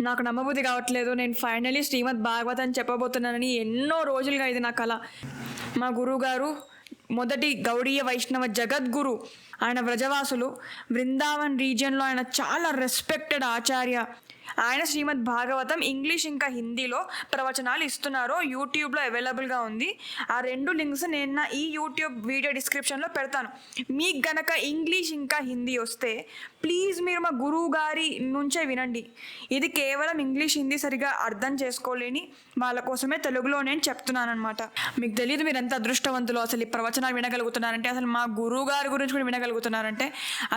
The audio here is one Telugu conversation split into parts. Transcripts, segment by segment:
నాకు నమ్మబుద్ధి కావట్లేదు. నేను ఫైనలీ శ్రీమద్ భాగవతం చెప్పబోతున్నానని ఎన్నో రోజులుగా ఇది నా కళ మా గురువుగారు మొదటి గౌడీయ వైష్ణవ జగద్గురు ఆయన వ్రజవాసులు బృందావన్ రీజియన్లో ఆయన చాలా రెస్పెక్టెడ్ ఆచార్య. ఆయన శ్రీమద్ భాగవతం ఇంగ్లీష్ ఇంకా హిందీలో ప్రవచనాలు ఇస్తున్నారు యూట్యూబ్లో అవైలబుల్గా ఉంది. ఆ రెండు లింక్స్ నేను నా ఈ యూట్యూబ్ వీడియో డిస్క్రిప్షన్లో పెడతాను. మీకు గనక ఇంగ్లీష్ ఇంకా హిందీ వస్తే ప్లీజ్ మీరు మా గురువు గారి నుంచే వినండి. ఇది కేవలం ఇంగ్లీష్ హిందీ సరిగా అర్థం చేసుకోలేని వాళ్ళ కోసమే తెలుగులో నేను చెప్తున్నానమాట మీకు తెలియదు మీరు ఎంత అదృష్టవంతులు అసలు ఈ ప్రవచనాలు వినగలుగుతున్నారంటే అసలు మా గురువు గారి గురించి కూడా వినగలుగుతున్నారంటే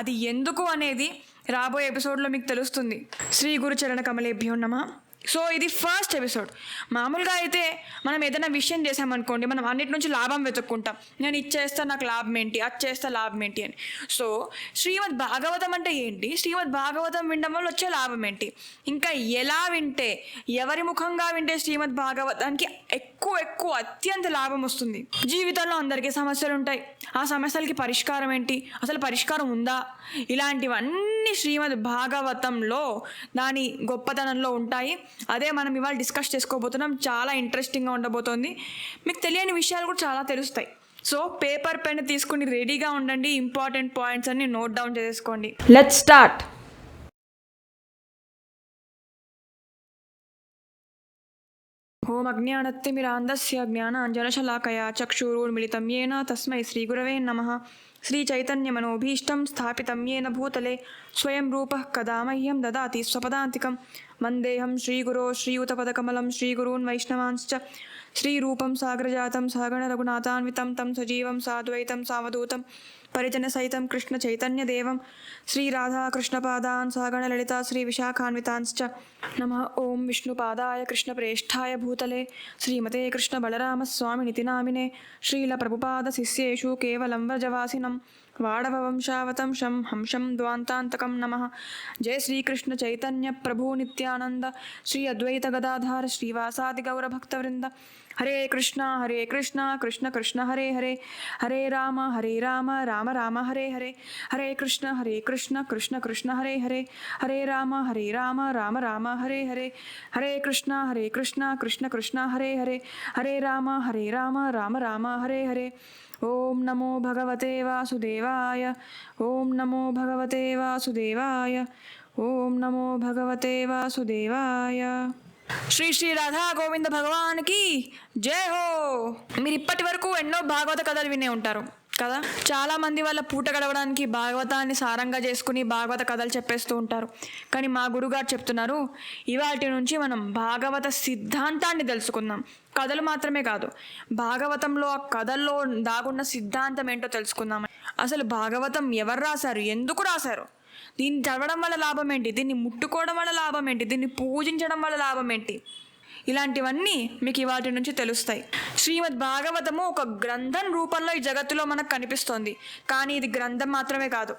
అది ఎందుకు అనేది రాబోయే ఎపిసోడ్లో మీకు తెలుస్తుంది. శ్రీ గురు చరణ కమలేభ్యో నమ. సో ఇది ఫస్ట్ ఎపిసోడ్ మామూలుగా అయితే మనం ఏదైనా విషయం చేసామనుకోండి మనం అన్నిటి నుంచి లాభం వెతుక్కుంటాం. నేను ఇది చేస్తా నాకు లాభం ఏంటి అది చేస్తా లాభం ఏంటి అని. సో శ్రీమద్ భాగవతం అంటే ఏంటి? శ్రీమద్ భాగవతం వినడం వల్ల వచ్చే లాభం ఏంటి? ఇంకా ఎలా వింటే ఎవరి ముఖంగా వింటే శ్రీమద్ భాగవతానికి ఎక్కువ ఎక్కువ అత్యంత లాభం వస్తుంది? జీవితంలో అందరికీ సమస్యలు ఉంటాయి. ఆ సమస్యలకి పరిష్కారం ఏంటి? అసలు పరిష్కారం ఉందా? ఇలాంటివన్నీ శ్రీమద్ భాగవతంలో దాని గొప్పతనంలో ఉంటాయి. అదే మనం ఇవాళ డిస్కస్ చేసుకోబోతున్నాం. చాలా ఇంట్రెస్టింగ్గా ఉండబోతోంది. మీకు తెలియని విషయాలు కూడా చాలా తెలుస్తాయి. సో పేపర్ పెన్ తీసుకుని రెడీగా ఉండండి. ఇంపార్టెంట్ పాయింట్స్ అన్ని నోట్ డౌన్ చేసుకోండి లెట్ స్టార్ట్ జ్ఞానాంజనశలాకయా చక్షురుర్మిళితం येन తస్మై శ్రీగురవే నమః. श्रीचैतन्यमनोभीष्टं स्थापित येन भूतले स्वयं रूप कदा मह्यम ददाति स्वपदान्तिकं। मंदेहम श्रीगुरो श्रीयुतपदकमलं श्रीगुरून् वैष्णवांश्च। श्रीरूपं साग्रजातं सागणरघुनाथान्वितं तं सजीवं साद्वैतं सावधूतं। పరిజన పరిజనసహితం కృష్ణ చైతన్య దేవం. శ్రీ రాధా కృష్ణ పాదాన్ సహగణ లలిత శ్రీ విశాఖాన్వితాంశ్చ నమ. ఓం విష్ణు పాదాయ కృష్ణ కృష్ణప్రేష్ఠాయ భూతలే. శ్రీమతే కృష్ణ బలరామస్వామినితి నితినామినే. శ్రీల ప్రభుపాద శిష్యేషు కేవలం వ్రజవాసినం. వాడవవంశావతంశం హంసం ద్వాంతాంతకం నమ జయ శ్రీకృష్ణ చైతన్య ప్రభు నిత్యానంద శ్రీ అద్వైత గదాధార శ్రీవాసాది గౌరభక్తవృంద హరే కృష్ణ హరే కృష్ణ కృష్ణ కృష్ణ హరే హరే హరే రామ హరే రామ రామ రామ హరే హరే హరే కృష్ణ హరే కృష్ణ కృష్ణ కృష్ణ హరే హరే హరే రామ హరే రామ రామ రామ హరే హరే హరే కృష్ణ హరే కృష్ణ కృష్ణ కృష్ణ హరే హరే హరే రామ హరే రామ రామ రామ హరే హరే ఓం నమో భగవతే వాసుదేవాయ ఓం నమో భగవతే వాసుదేవాయ ఓం నమో భగవతే వాసుదేవాయ. శ్రీ శ్రీ రాధా గోవింద భగవాన్కి జై హో. మీరు ఇప్పటి వరకు ఎన్నో భాగవత కథలు వినే ఉంటారు. కదా? చాలా మంది వాళ్ళ పూట గడవడానికి భాగవతాన్ని సారంగా చేసుకుని భాగవత కథలు చెప్పేస్తూ ఉంటారు. కానీ మా గురుగారు చెప్తున్నారు ఇవాటి నుంచి మనం భాగవత సిద్ధాంతాన్ని తెలుసుకుందాం. కథలు మాత్రమే కాదు భాగవతంలో ఆ కథల్లో దాగున్న సిద్ధాంతం ఏంటో తెలుసుకుందాం. అసలు భాగవతం ఎవరు రాశారు? ఎందుకు రాశారు? దీన్ని చదవడం వల్ల లాభం ఏంటి? దీన్ని ముట్టుకోవడం వల్ల లాభం ఏంటి? దీన్ని పూజించడం వల్ల లాభం ఏంటి? ఇలాంటివన్నీ మీకు ఇవాటి నుంచి తెలుస్తాయి. శ్రీమద్ భాగవతము ఒక గ్రంథం రూపంలో ఈ జగత్తులో మనకు కనిపిస్తోంది. కానీ ఇది గ్రంథం మాత్రమే కాదు.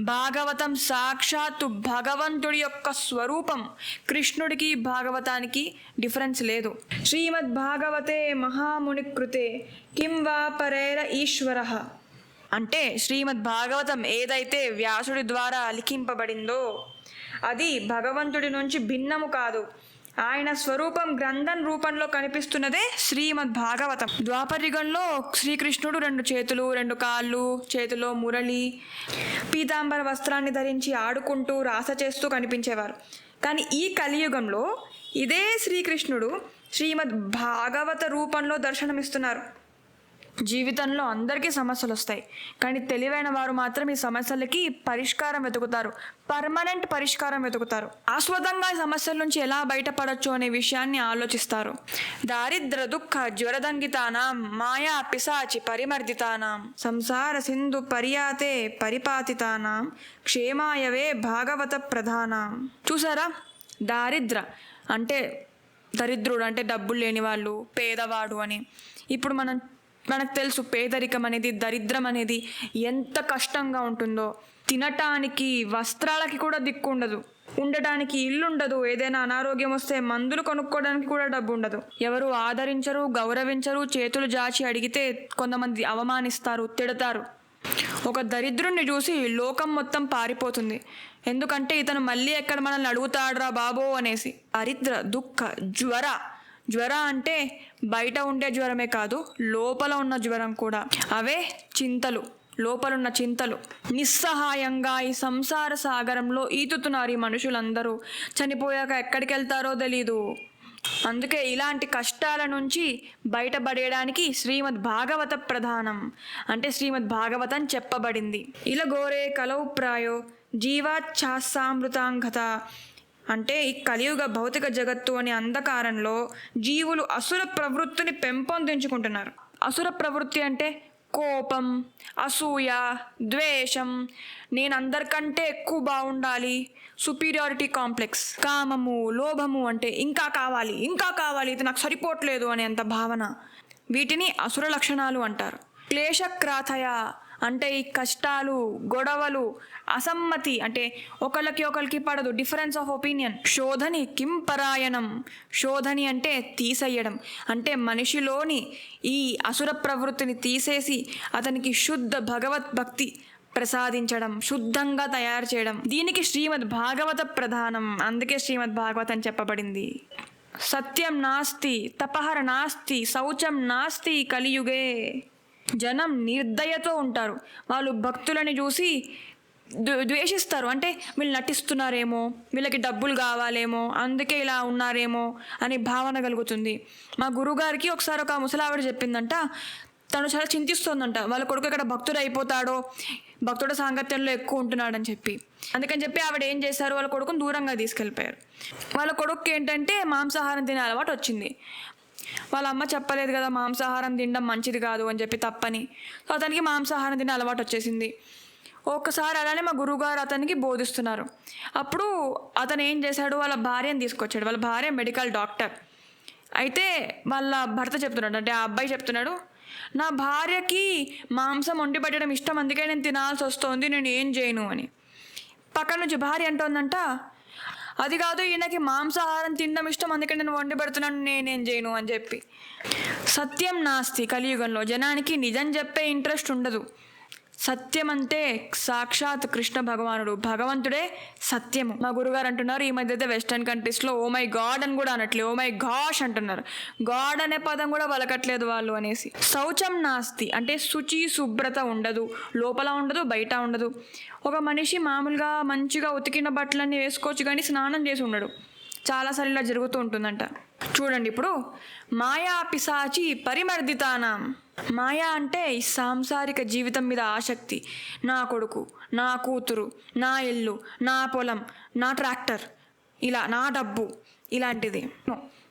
భాగవతం సాక్షాత్తు భగవంతుడి యొక్క స్వరూపం. కృష్ణుడికి భాగవతానికి డిఫరెన్స్ లేదు. శ్రీమద్ భాగవతే మహాముని కృతే కిం వా పరేర ఈశ్వర. అంటే శ్రీమద్ భాగవతం ఏదైతే వ్యాసుడి ద్వారా లిఖింపబడిందో అది భగవంతుడి నుంచి భిన్నము కాదు. ఆయన స్వరూపం గ్రంథం రూపంలో కనిపిస్తున్నదే శ్రీమద్ భాగవతం ద్వాపరిగంలో శ్రీకృష్ణుడు రెండు చేతులు రెండు కాళ్ళు చేతిలో మురళి పీతాంబర వస్త్రాన్ని ధరించి ఆడుకుంటూ రాస చేస్తూ కనిపించేవారు. కానీ ఈ కలియుగంలో ఇదే శ్రీకృష్ణుడు శ్రీమద్ భాగవత రూపంలో దర్శనమిస్తున్నారు. జీవితంలో అందరికీ సమస్యలు వస్తాయి. కానీ తెలివైన వారు మాత్రం ఈ సమస్యలకి పరిష్కారం వెతుకుతారు. పర్మనెంట్ పరిష్కారం వెతుకుతారు. ఆస్వదంగా ఈ సమస్యల నుంచి ఎలా బయటపడచ్చు అనే విషయాన్ని ఆలోచిస్తారు. దారిద్ర దుఃఖ జ్వరదంగితానాం మాయా పిశాచి పరిమర్దితానాం సంసార సింధు పర్యాతే పరిపాతితానాం క్షేమాయవే భాగవత ప్రధానాం. చూసారా? దారిద్ర అంటే దరిద్రుడు అంటే డబ్బులు లేని వాళ్ళు పేదవాడు అని. ఇప్పుడు మనం మనకు తెలుసు పేదరికం అనేది దరిద్రం అనేది ఎంత కష్టంగా ఉంటుందో. తినటానికి వస్త్రాలకి కూడా దిక్కు ఉండదు. ఉండటానికి ఇల్లు ఉండదు. ఏదైనా అనారోగ్యం వస్తే మందులు కొనుక్కోవడానికి కూడా డబ్బు ఉండదు. ఎవరు ఆదరించరు గౌరవించరు చేతులు జాచి అడిగితే కొంతమంది అవమానిస్తారు తిడతారు. ఒక దరిద్రుణ్ణి చూసి లోకం మొత్తం పారిపోతుంది. ఎందుకంటే ఇతను మళ్ళీ ఎక్కడ మనల్ని అడుగుతాడ్రా బాబో అనేసి. దరిద్ర దుఃఖ జ్వర జ్వర అంటే బయట ఉండే జ్వరమే కాదు లోపల ఉన్న జ్వరం కూడా. అవే చింతలు లోపలున్న చింతలు. నిస్సహాయంగా ఈ సంసార సాగరంలో ఈతుతున్నారు ఈ మనుషులందరూ. చనిపోయాక ఎక్కడికి వెళ్తారో తెలీదు. అందుకే ఇలాంటి కష్టాల నుంచి బయటపడేయడానికి శ్రీమద్ భాగవత ప్రధానం. అంటే శ్రీమద్ భాగవతం చెప్పబడింది. ఇలా గోరే కలౌ ప్రాయో జీవాచ్ఛాసామృతాంగత. అంటే ఈ కలియుగ భౌతిక జగత్తు అనే అంధకారంలో జీవులు అసుర ప్రవృత్తిని పెంపొందించుకుంటున్నారు. అసుర ప్రవృత్తి అంటే కోపం అసూయ ద్వేషం. నేను అందరికంటే ఎక్కువ బాగుండాలి. Superiority complex. కామము లోభము అంటే ఇంకా కావాలి ఇంకా కావాలి ఇది నాకు సరిపోవట్లేదు అనే అంత భావన. వీటిని అసుర లక్షణాలు అంటారు. క్లేశక్రాథయ అంటే ఈ కష్టాలు గొడవలు అసమ్మతి అంటే ఒకళ్ళకి ఒకరికి పడదు. డిఫరెన్స్ ఆఫ్ ఒపీనియన్ శోధని కిం పరాయణం. శోధని అంటే తీసేయడం. అంటే మనిషిలోని ఈ అసుర ప్రవృత్తిని తీసేసి అతనికి శుద్ధ భగవత్ భక్తి ప్రసాదించడం శుద్ధంగా తయారు చేయడం. దీనికి శ్రీమద్ భాగవత ప్రధానం. అందుకే శ్రీమద్ భాగవతం చెప్పబడింది. సత్యం నాస్తి తపహర నాస్తి శౌచం నాస్తి కలియుగే. జనం నిర్దయతో ఉంటారు. వాళ్ళు భక్తులని చూసి ద్వేషిస్తారు. అంటే వీళ్ళు నటిస్తున్నారేమో వీళ్ళకి డబ్బులు కావాలేమో అందుకే ఇలా ఉన్నారేమో అని భావన కలుగుతుంది. మా గురుగారికి ఒకసారి ఒక ముసలావిడ చెప్పిందంట. తను చాలా చింతిస్తోందంట. వాళ్ళ కొడుకు ఇక్కడ భక్తుడు అయిపోతాడో భక్తుడు సాంగత్యంలో ఎక్కువ ఉంటున్నాడని చెప్పి. అందుకని చెప్పి ఆవిడ ఏం చేశారు? వాళ్ళ కొడుకుని దూరంగా తీసుకెళ్ళిపోయారు. వాళ్ళ కొడుకు ఏంటంటే మాంసాహారం తినే అలవాటు వచ్చింది. వాళ్ళ అమ్మ చెప్పలేదు కదా మాంసాహారం తినడం మంచిది కాదు అని చెప్పి తప్పని. సో అతనికి మాంసాహారం తినే అలవాటు వచ్చేసింది. ఒక్కసారి అలానే మా గురువుగారు అతనికి బోధిస్తున్నారు. అప్పుడు అతను ఏం చేశాడు? వాళ్ళ భార్యను తీసుకొచ్చాడు. వాళ్ళ భార్య మెడికల్ డాక్టర్. అయితే వాళ్ళ భర్త చెప్తున్నాడు. అంటే ఆ అబ్బాయి చెప్తున్నాడు నా భార్యకి మాంసం వండి పెట్టడం ఇష్టం అందుకే నేను తినాల్సి వస్తుంది నేను ఏం చేయను అని. పక్కన నుంచి భార్య అంటోందంట అది కాదు ఈయనకి మాంసాహారం తినడం ఇష్టం అందుకే నేను వండి పెడుతున్నాను నేనేం చేయను అని చెప్పి. సత్యం నాస్తి కలియుగంలో. జనానికి నిజం చెప్పే ఇంట్రెస్ట్ ఉండదు. సత్యం అంటే సాక్షాత్ కృష్ణ భగవానుడు. భగవంతుడే సత్యము. మా గురుగారు అంటున్నారు ఈ మధ్య అయితే వెస్టర్న్ కంట్రీస్లో ఓ మై గాడ్ అని కూడా అనట్లేదు. ఓ మై గాష్ అంటున్నారు. గాడ్ అనే పదం కూడా పలకట్లేదు వాళ్ళు అనేసి. శౌచం నాస్తి. అంటే శుచి శుభ్రత ఉండదు. లోపల ఉండదు బయట ఉండదు. ఒక మనిషి మామూలుగా మంచిగా ఉతికిన బట్టలన్నీ వేసుకోవచ్చు కానీ స్నానం చేసి ఉండడు. చాలాసార్లు ఇలా జరుగుతూ ఉంటుందంట. చూడండి ఇప్పుడు మాయా పిశాచి పరిమర్దితానం. మాయా అంటే ఈ సాంసారిక జీవితం మీద ఆసక్తి. నా కొడుకు నా కూతురు నా ఇల్లు నా పొలం నా ట్రాక్టర్ ఇలా నా డబ్బు ఇలాంటిది.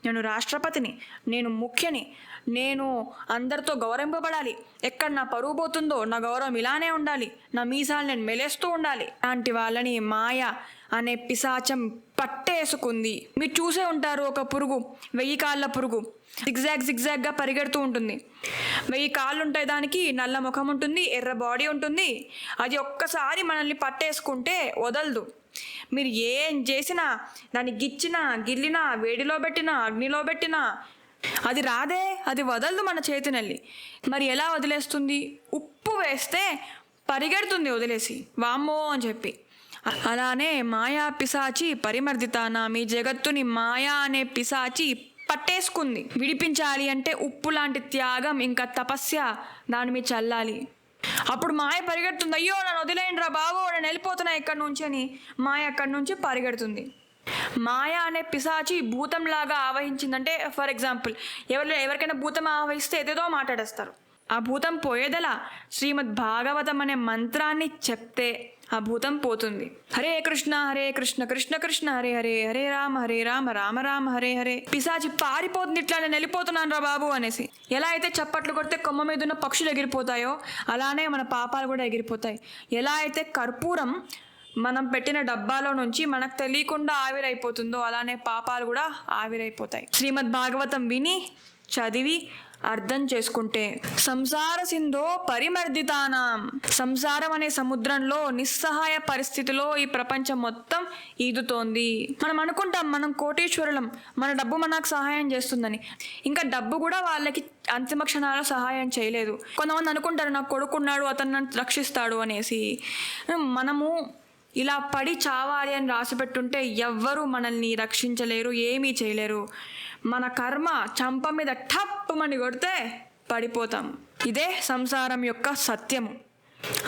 నేను రాష్ట్రపతిని నేను ముఖ్యని నేను అందరితో గౌరవింపబడాలి. ఎక్కడ నా పరువు పోతుందో నా గౌరవం ఇలానే ఉండాలి. నా మీసాలు నేను మెలేస్తూ ఉండాలి. లాంటి వాళ్ళని మాయ అనే పిశాచం పట్టేసుకుంది. మీరు చూసే ఉంటారు ఒక పురుగు వెయ్యి కాళ్ళ పురుగు. జిగ్జాగ్ జిగ్జాగ్గా పరిగెడుతూ ఉంటుంది. వెయ్యి కాళ్ళు ఉంటాయి దానికి నల్ల ముఖం ఉంటుంది ఎర్ర బాడీ ఉంటుంది. అది ఒక్కసారి మనల్ని పట్టేసుకుంటే వదలదు. మీరు ఏం చేసినా దాన్ని గిచ్చినా గిల్లినా వేడిలో పెట్టినా అగ్నిలో పెట్టినా అది రాదే అది వదలదు మన చేతినల్లి. మరి ఎలా వదిలేస్తుంది? ఉప్పు వేస్తే పరిగెడుతుంది వదిలేసి. వామ్మో అని చెప్పి. అలానే మాయా పిశాచి పరిమర్దితాన మీ జగత్తుని మాయా అనే పిశాచి పట్టేసుకుంది. విడిపించాలి అంటే ఉప్పు లాంటి త్యాగం ఇంకా తపస్య దాని మీద చల్లాలి. అప్పుడు మాయ పరిగెడుతుంది. అయ్యో నన్ను వదిలేయండి రా బాబు నేను వెళ్ళిపోతున్నా ఇక్కడి నుంచి అని మాయ అక్కడి నుంచి పరిగెడుతుంది. మాయ అనే పిశాచి భూతంలాగా ఆవహించిందంటే ఫర్ ఎగ్జాంపుల్ ఎవరు ఎవరికైనా భూతం ఆవహిస్తే ఏదేదో మాట్లాడేస్తారు. ఆ భూతం పోయేదలా? శ్రీమద్ భాగవతం అనే మంత్రాన్ని చెప్తే ఆ భూతం పోతుంది. హరే కృష్ణ హరే కృష్ణ కృష్ణ కృష్ణ హరే హరే హరే రామ హరే రామ రామ రామ హరే హరే. పిశాచి పారిపోతుంది ఇట్లా నేను వెళ్ళిపోతున్నాను రా బాబు అనేసి. ఎలా అయితే చప్పట్లు కొడితే కొమ్మ మీద ఉన్న పక్షులు ఎగిరిపోతాయో అలానే మన పాపాలు కూడా ఎగిరిపోతాయి. ఎలా అయితే కర్పూరం మనం పెట్టిన డబ్బాలో నుంచి మనకు తెలియకుండా ఆవిరైపోతుందో అలానే పాపాలు కూడా ఆవిరైపోతాయి. శ్రీమద్ భాగవతం విని చదివి అర్థం చేసుకుంటే. సంసార సింధో పరిమర్దితానాం. సంసారం అనే సముద్రంలో నిస్సహాయ పరిస్థితిలో ఈ ప్రపంచం మొత్తం ఈదుతోంది. మనం అనుకుంటాం మనం కోటీశ్వరులం. మన డబ్బు మనకు సహాయం చేస్తుందని. ఇంకా డబ్బు కూడా వాళ్ళకి అంతిమ క్షణాల సహాయం చేయలేదు. కొంతమంది అనుకుంటారు నాకు కొడుకున్నాడు అతను నన్ను రక్షిస్తాడు అనేసి. మనము ఇలా పడి చావాలి అని రాసిపెట్టుంటే ఎవ్వరూ మనల్ని రక్షించలేరు ఏమీ చేయలేరు. మన కర్మ చంప మీద టప్పమని కొడితే పడిపోతాం. ఇదే సంసారం యొక్క సత్యము.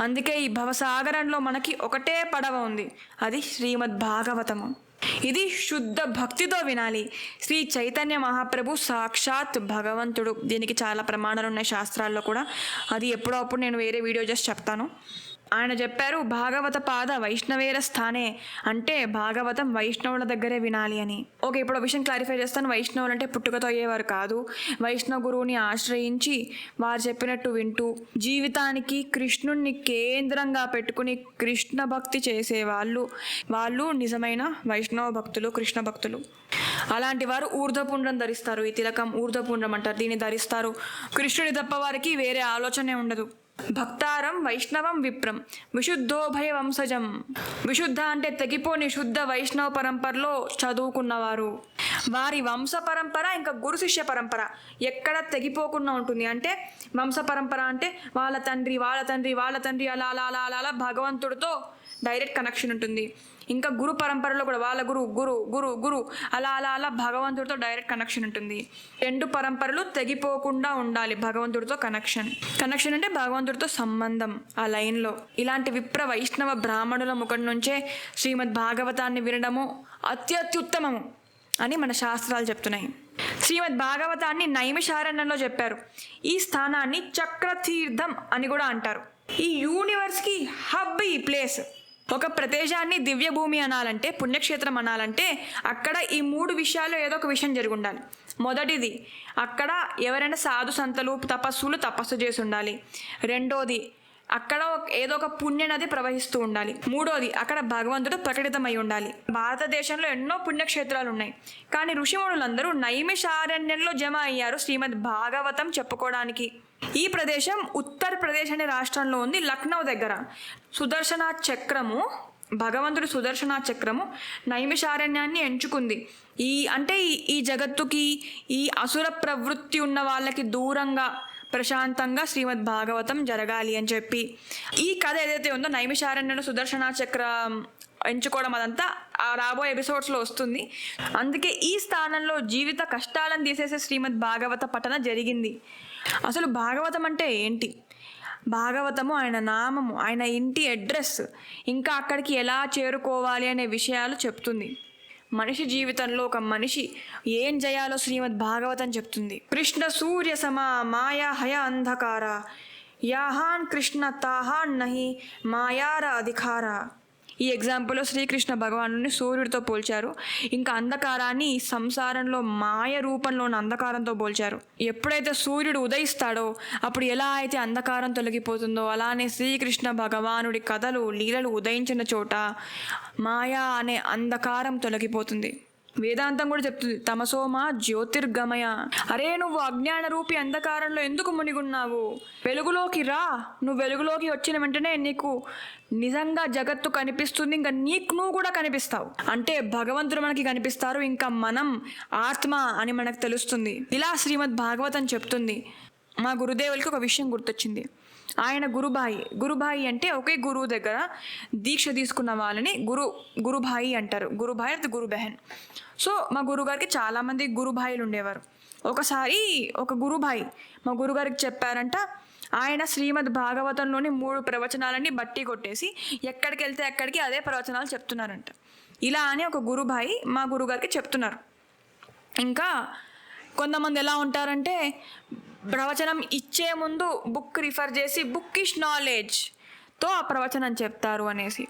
అందుకే ఈ భవసాగరంలో మనకి ఒకటే పడవ ఉంది. అది శ్రీమద్ భాగవతము ఇది శుద్ధ భక్తితో వినాలి. శ్రీ చైతన్య మహాప్రభు సాక్షాత్ భగవంతుడు. దీనికి చాలా ప్రమాణాలు ఉన్నాయి శాస్త్రాల్లో కూడా. అది ఎప్పుడో అప్పుడు నేను వేరే వీడియో చేసి చెప్తాను. ఆయన చెప్పారు భాగవత పాద వైష్ణవేర స్థానే అంటే భాగవతం వైష్ణవుల దగ్గరే వినాలి అని. ఓకే ఇప్పుడు విషయం క్లారిఫై చేస్తాను. వైష్ణవులు అంటే పుట్టుకతో అయ్యేవారు కాదు. వైష్ణవ గురువుని ఆశ్రయించి వారు చెప్పినట్టు వింటూ జీవితానికి కృష్ణుణ్ణి కేంద్రంగా పెట్టుకుని కృష్ణ భక్తి చేసే వాళ్ళు వాళ్ళు నిజమైన వైష్ణవ భక్తులు కృష్ణ భక్తులు. అలాంటి వారు ఊర్ధపుండ్రం ధరిస్తారు. ఈ తిలకం ఊర్ధపుండ్రం అంటారు. దీన్ని ధరిస్తారు. కృష్ణుడి తప్ప వారికి వేరే ఆలోచనే ఉండదు. భక్తారం వైష్ణవం విప్రం. విశుద్ధోభయ వంశజం విశుద్ధ అంటే తెగిపోని శుద్ధ వైష్ణవ పరంపరలో చదువుకున్నవారు. వారి వంశ పరంపర ఇంకా గురు శిష్య పరంపర ఎక్కడ తెగిపోకుండా ఉంటుంది. అంటే వంశ పరంపర అంటే వాళ్ళ తండ్రి వాళ్ళ తండ్రి వాళ్ళ తండ్రి అలా అలా అలా అలా అలా భగవంతుడితో డైరెక్ట్ కనెక్షన్ ఉంటుంది. ఇంకా గురు పరంపరలో కూడా వాళ్ళ గురు గురు గురు గురు అలా అలా అలా భగవంతుడితో డైరెక్ట్ కనెక్షన్ ఉంటుంది. రెండు పరంపరలు తెగిపోకుండా ఉండాలి భగవంతుడితో కనెక్షన్. కనెక్షన్ అంటే భగవంతుడితో సంబంధం ఆ లైన్లో. ఇలాంటి విప్ర వైష్ణవ బ్రాహ్మణుల ముఖం నుంచే శ్రీమద్ భాగవతాన్ని వినడము అత్యత్యుత్తమము అని మన శాస్త్రాలు చెప్తున్నాయి. శ్రీమద్ భాగవతాన్ని నైమిషారణ్యంలో చెప్పారు. ఈ స్థానాన్ని చక్రతీర్థం అని కూడా అంటారు. ఈ యూనివర్స్కి హబ్ ఈ ప్లేస్. ఒక ప్రదేశాన్ని దివ్య భూమి అనాలంటే పుణ్యక్షేత్రం అనాలంటే అక్కడ ఈ మూడు విషయాలు ఏదో ఒక విషయం జరిగి ఉండాలి మొదటిది అక్కడ ఎవరైనా సాధు సంతలు తపస్సులు తపస్సు చేసి ఉండాలి. రెండోది అక్కడ ఒక- ఏదో ఒక పుణ్య నది ప్రవహిస్తూ ఉండాలి. మూడోది అక్కడ భగవంతుడు ప్రకటితమై ఉండాలి. భారతదేశంలో ఎన్నో పుణ్యక్షేత్రాలు ఉన్నాయి. కానీ ఋషిమునులందరూ నైమిషారణ్యంలో జమ అయ్యారు శ్రీమద్ భాగవతం చెప్పుకోవడానికి. ఈ ప్రదేశం ఉత్తరప్రదేశ్ అనే రాష్ట్రంలో ఉంది లక్నో దగ్గర. సుదర్శన చక్రము భగవంతుడు సుదర్శన చక్రము నైమిషారణ్యాన్ని ఎంచుకుంది. ఈ అంటే ఈ ఈ జగత్తుకి ఈ అసుర ప్రవృత్తి ఉన్న వాళ్ళకి దూరంగా ప్రశాంతంగా శ్రీమద్ భాగవతం జరగాలి అని చెప్పి. ఈ కథ ఏదైతే ఉందో నైమిషారణ్యను సుదర్శన చక్రం ఎంచుకోవడం అదంతా ఆ రాబోయే ఎపిసోడ్స్లో వస్తుంది. అందుకే ఈ స్థానంలో జీవిత కష్టాలను తీసేసే శ్రీమద్ భాగవత పఠన జరిగింది. అసలు భాగవతం అంటే ఏంటి? భాగవతము ఆయన నామము ఆయన ఇంటి అడ్రస్ ఇంకా అక్కడికి ఎలా చేరుకోవాలి అనే విషయాలు చెప్తుంది. మనిషి జీవితంలో ఒక మనిషి ఏం చేయాలో శ్రీమద్ భాగవతం చెప్తుంది. కృష్ణ సూర్య సమా మాయా హయ అంధకార యాహాన్ కృష్ణ తాహాన్ నహి మాయార అధికార. ఈ ఎగ్జాంపుల్లో శ్రీకృష్ణ భగవాను సూర్యుడితో పోల్చారు. ఇంకా అంధకారాన్ని సంసారంలో మాయ రూపంలో ఉన్న అంధకారంతో పోల్చారు. ఎప్పుడైతే సూర్యుడు ఉదయిస్తాడో అప్పుడు ఎలా అయితే అంధకారం తొలగిపోతుందో అలానే శ్రీకృష్ణ భగవానుడి కథలు లీలలు ఉదయించిన చోట మాయా అనే అంధకారం తొలగిపోతుంది. వేదాంతం కూడా చెప్తుంది తమసోమ జ్యోతిర్గమయ. అరే నువ్వు అజ్ఞాన రూపి అంధకారంలో ఎందుకు మునిగున్నావు? వెలుగులోకి రా. నువ్వు వెలుగులోకి వచ్చిన వెంటనే నీకు నిజంగా జగత్తు కనిపిస్తుంది ఇంకా నీకు నువ్వు కూడా కనిపిస్తావు. అంటే భగవంతుడు మనకి కనిపిస్తారు ఇంకా మనం ఆత్మ అని మనకు తెలుస్తుంది. ఇలా శ్రీమద్ భాగవతం చెప్తుంది. మా గురుదేవులకి ఒక విషయం గుర్తొచ్చింది. ఆయన గురుబాయి గురుబాయి అంటే ఒకే గురువు దగ్గర దీక్ష తీసుకున్న వాళ్ళని గురు గురుబాయి అంటారు. గురుబాయి అది గురు బెహన్ సో మా గురుగారికి చాలామంది గురుబాయిలు ఉండేవారు. ఒకసారి ఒక గురుబాయి మా గురుగారికి చెప్పారంట ఆయన శ్రీమద్ భాగవతంలోని మూడు ప్రవచనాలని బట్టి కొట్టేసి ఎక్కడికి వెళ్తే ఎక్కడికి అదే ప్రవచనాలు చెప్తున్నారంట. ఇలా అని ఒక గురుబాయి మా గురుగారికి చెప్తున్నారు. ఇంకా కొంతమంది ఎలా ఉంటారంటే ప్రవచనం ఇచ్చే ముందు బుక్ రిఫర్ చేసి బుక్కిష్ నాలెడ్జ్తో ఆ ప్రవచనం చెప్తారు అనేసి.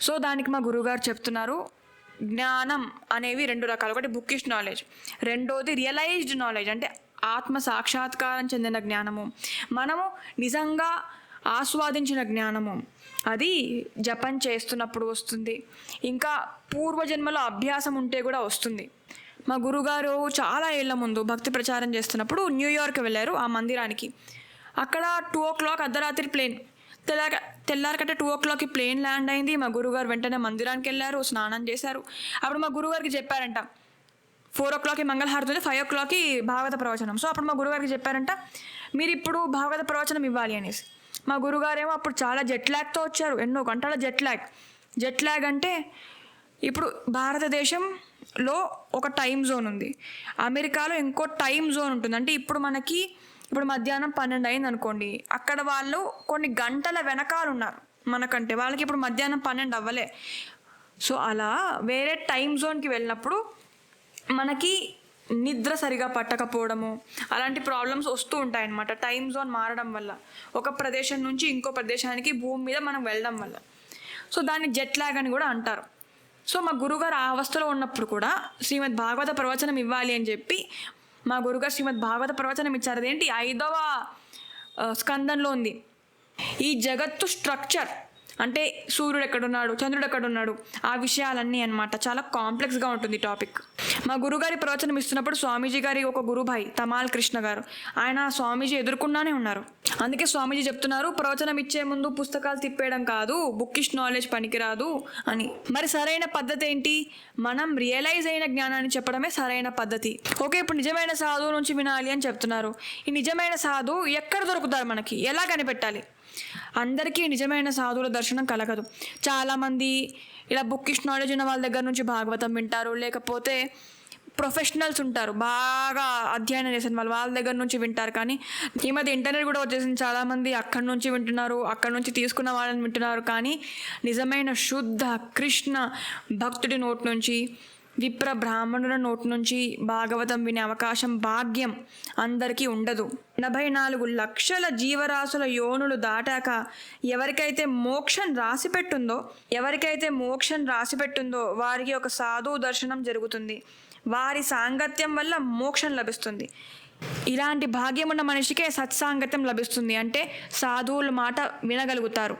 సో దానికి మా గురుగారు చెప్తున్నారు జ్ఞానం అనేవి రెండు రకాలు. ఒకటి బుక్కిష్ నాలెడ్జ్ రెండోది రియలైజ్డ్ నాలెడ్జ్ అంటే ఆత్మ సాక్షాత్కారం చెందిన జ్ఞానము. మనము నిజంగా ఆస్వాదించిన జ్ఞానము. అది జపం చేస్తున్నప్పుడు వస్తుంది. ఇంకా పూర్వజన్మలో అభ్యాసం ఉంటే కూడా వస్తుంది. మా గురుగారు చాలా ఏళ్ళ ముందు భక్తి ప్రచారం చేస్తున్నప్పుడు న్యూయార్క్ వెళ్ళారు ఆ మందిరానికి. అక్కడ టూ ఓ క్లాక్ అర్ధరాత్రి ప్లేన్. తెల్లార తెల్లారకట్టే టూ ఓ క్లాక్కి ప్లేన్ ల్యాండ్ అయింది. మా గురుగారు వెంటనే మందిరానికి వెళ్ళారు స్నానం చేశారు. అప్పుడు మా గురుగారికి చెప్పారంట ఫోర్ ఓ క్లాక్కి మంగళహారతి ఉంది ఫైవ్ ఓ క్లాక్కి భాగవత ప్రవచనం. సో అప్పుడు మా గురుగారికి చెప్పారంట మీరు ఇప్పుడు భాగవత ప్రవచనం ఇవ్వాలి అనేసి. మా గురుగారేమో అప్పుడు చాలా జెట్ ల్యాగ్తో వచ్చారు ఎన్నో గంటల జెట్ ల్యాగ్ జెట్ ల్యాగ్ అంటే ఇప్పుడు భారతదేశం లో ఒక టైం జోన్ ఉంది. అమెరికాలో ఇంకో టైం జోన్ ఉంటుంది. అంటే ఇప్పుడు మనకి ఇప్పుడు మధ్యాహ్నం పన్నెండు అయింది అనుకోండి అక్కడ వాళ్ళు కొన్ని గంటల వెనకాల ఉన్నారు మనకంటే. వాళ్ళకి ఇప్పుడు మధ్యాహ్నం పన్నెండు అవ్వలే. సో అలా వేరే టైం జోన్కి వెళ్ళినప్పుడు మనకి నిద్ర సరిగా పట్టకపోవడము అలాంటి ప్రాబ్లమ్స్ వస్తూ ఉంటాయన్నమాట టైం జోన్ మారడం వల్ల. ఒక ప్రదేశం నుంచి ఇంకో ప్రదేశానికి భూమి మీద మనం వెళ్ళడం వల్ల. సో దాన్ని జెట్ లాగ్ అని కూడా అంటారు. సో మా గురుగారు ఆ అవస్థలో ఉన్నప్పుడు కూడా శ్రీమద్ భాగవత ప్రవచనం ఇవ్వాలి అని చెప్పి మా గురుగారు శ్రీమద్ భాగవత ప్రవచనం ఇచ్చారు. అదేంటి? ఐదవ స్కందంలో ఉంది. ఈ జగత్తు స్ట్రక్చర్ అంటే సూర్యుడు ఎక్కడున్నాడు చంద్రుడు ఎక్కడున్నాడు ఆ విషయాలన్నీ అన్నమాట. చాలా కాంప్లెక్స్గా ఉంటుంది టాపిక్. మా గురుగారి ప్రవచనం ఇస్తున్నప్పుడు స్వామీజీ గారి ఒక గురుభాయ్ తమాల్ కృష్ణ గారు. ఆయన స్వామీజీ ఎదుర్కొన్నానే ఉన్నారు. అందుకే స్వామీజీ చెప్తున్నారు ప్రవచనం ఇచ్చే ముందు పుస్తకాలు తిప్పేయడం కాదు బుక్కిష్ నాలెడ్జ్ పనికిరాదు అని. మరి సరైన పద్ధతి ఏంటి? మనం రియలైజ్ అయిన జ్ఞానాన్ని చెప్పడమే సరైన పద్ధతి. ఓకే ఇప్పుడు నిజమైన సాధువు నుంచి వినాలి అని చెప్తున్నారు. ఈ నిజమైన సాధువు ఎక్కడ దొరుకుతారు మనకి? ఎలా కనిపెట్టాలి? అందరికీ నిజమైన సాధువుల దర్శనం కలగదు. చాలామంది ఇలా బుక్కిష్ నాలెడ్జ్ ఉన్న వాళ్ళ దగ్గర నుంచి భాగవతం వింటారు లేకపోతే ప్రొఫెషనల్స్ ఉంటారు బాగా అధ్యయనం చేసిన వాళ్ళు వాళ్ళ దగ్గర నుంచి వింటారు. కానీ ఈ మధ్య ఇంటర్నెట్ కూడా వచ్చేసింది. చాలామంది అక్కడి నుంచి వింటున్నారు అక్కడి నుంచి తీసుకున్న వాళ్ళని వింటున్నారు. కానీ నిజమైన శుద్ధ కృష్ణ భక్తుడి నోటి నుంచి విప్ర బ్రాహ్మణుల నోటి నుంచి భాగవతం వినే అవకాశం భాగ్యం అందరికీ ఉండదు. ఎనభై నాలుగు లక్షల జీవరాశుల యోనులు దాటాక ఎవరికైతే మోక్షం రాసిపెట్టుందో ఎవరికైతే మోక్షం రాసిపెట్టుందో వారికి ఒక సాధువు దర్శనం జరుగుతుంది. వారి సాంగత్యం వల్ల మోక్షం లభిస్తుంది. ఇలాంటి భాగ్యం ఉన్న మనిషికే సత్సాంగత్యం లభిస్తుంది అంటే సాధువుల మాట వినగలుగుతారు.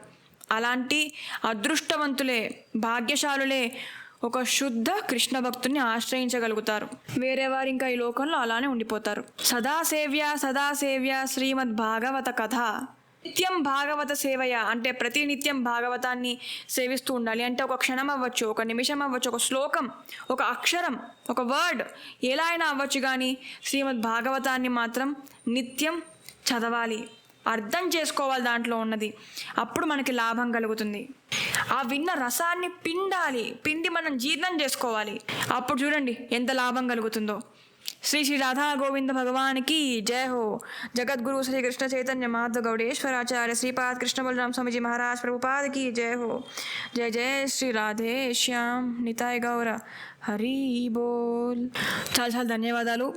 అలాంటి అదృష్టవంతులే భాగ్యశాలులే ఒక శుద్ధ కృష్ణ భక్తుని ఆశ్రయించగలుగుతారు. వేరే వారు ఇంకా ఈ లోకంలో అలానే ఉండిపోతారు. సదాసేవ్య సదాసేవ్య శ్రీమద్ భాగవత కథ. నిత్యం భాగవత సేవయ అంటే ప్రతి నిత్యం భాగవతాన్ని సేవిస్తూ ఉండాలి. అంటే ఒక క్షణం అవ్వచ్చు ఒక నిమిషం అవ్వచ్చు ఒక శ్లోకం ఒక అక్షరం ఒక వర్డ్ ఎలా అయినా అవ్వచ్చు కానీ శ్రీమద్ భాగవతాన్ని మాత్రం నిత్యం చదవాలి. అర్థం చేసుకోవాలి దాంట్లో ఉన్నది. అప్పుడు మనకి లాభం కలుగుతుంది. ఆ విన్న రసాన్ని పిండాలి. పిండి మనం జీర్ణం చేసుకోవాలి. అప్పుడు చూడండి ఎంత లాభం కలుగుతుందో. శ్రీ శ్రీ రాధా గోవింద భగవానికి జయ హో. జగద్గురు శ్రీ కృష్ణ చైతన్య మాధవ గౌడేశ్వరాచార్య శ్రీపాద్ కృష్ణ బలరామ స్వామిజీ మహారాజ్ ప్రభుపాదకి జయ హో. జయ జయ శ్రీ రాధే శ్యామ్. నితాయ్ గౌర. హరి బోల్. చాలా చాలా ధన్యవాదాలు.